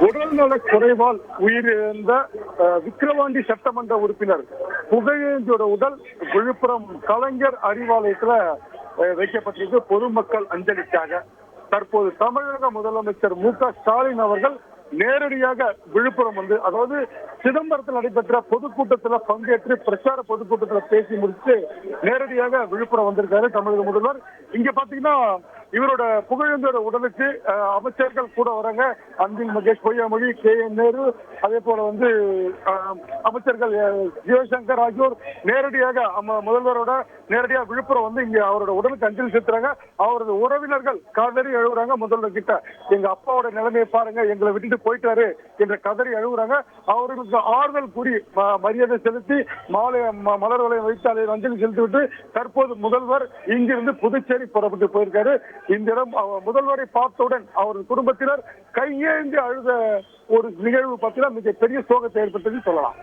உடல்நல குறைவால் உயிரிழந்த விக்கிரவாண்டி சட்டமன்ற உறுப்பினர் புகழேந்தியோட உடல் விழுப்புரம் கலைஞர் அறிவாலயத்துல வைக்கப்பட்டிருக்கு. பொதுமக்கள் அஞ்சலிக்காக. தற்போது தமிழக முதலமைச்சர் மு க ஸ்டாலின் அவர்கள் நேரடியாக விழுப்புரம் வந்து அதாவது சிதம்பரத்தில் நடைபெற்ற பொதுக்கூட்டத்துல பங்கேற்று பிரச்சார பொதுக்கூட்டத்துல பேசி முடித்து நேரடியாக விழுப்புரம் வந்திருக்காரு தமிழக முதல்வர். இங்க பாத்தீங்கன்னா இவரோட புகழேந்தோட உடலுக்கு அஹ், அமைச்சர்கள் கூட வராங்க. அன்பில் மகேஷ் பொய்யாமொழி கே என் நேரு அதே போல வந்து அஹ், அமைச்சர்கள் அஹ், ஆகியோர் நேரடியாக முதல்வரோட நேரடியாக விழுப்புரம் வந்து இங்க அவரோட உடலுக்கு அஞ்சலி செலுத்துறாங்க. அவரது உறவினர்கள் கதறி அழுகுறாங்க முதல்வர் கிட்ட. எங்க அப்பாவோட நிலைமையை பாருங்க எங்களை விட்டுட்டு போயிட்டாரு என்ற கதறி அழுகுறாங்க. அவர்களுக்கு ஆறுதல் கூறி மரியாதை செலுத்தி மாலை ம- மலர் வளையம் வைத்து அதை அஞ்சலி செலுத்திவிட்டு தற்போது முதல்வர் இங்கிருந்து புதுச்சேரி புறப்பட்டு போயிருக்காரு. இந்த இடம் முதல்வரை பார்த்தவுடன் அவரது குடும்பத்தினர் கையேந்தி அழுத ஒரு நிகழ்வு பார்த்தீங்கன்னா மிகப்பெரிய சோகத்தை ஏற்பட்டதுன்னு சொல்லலாம்.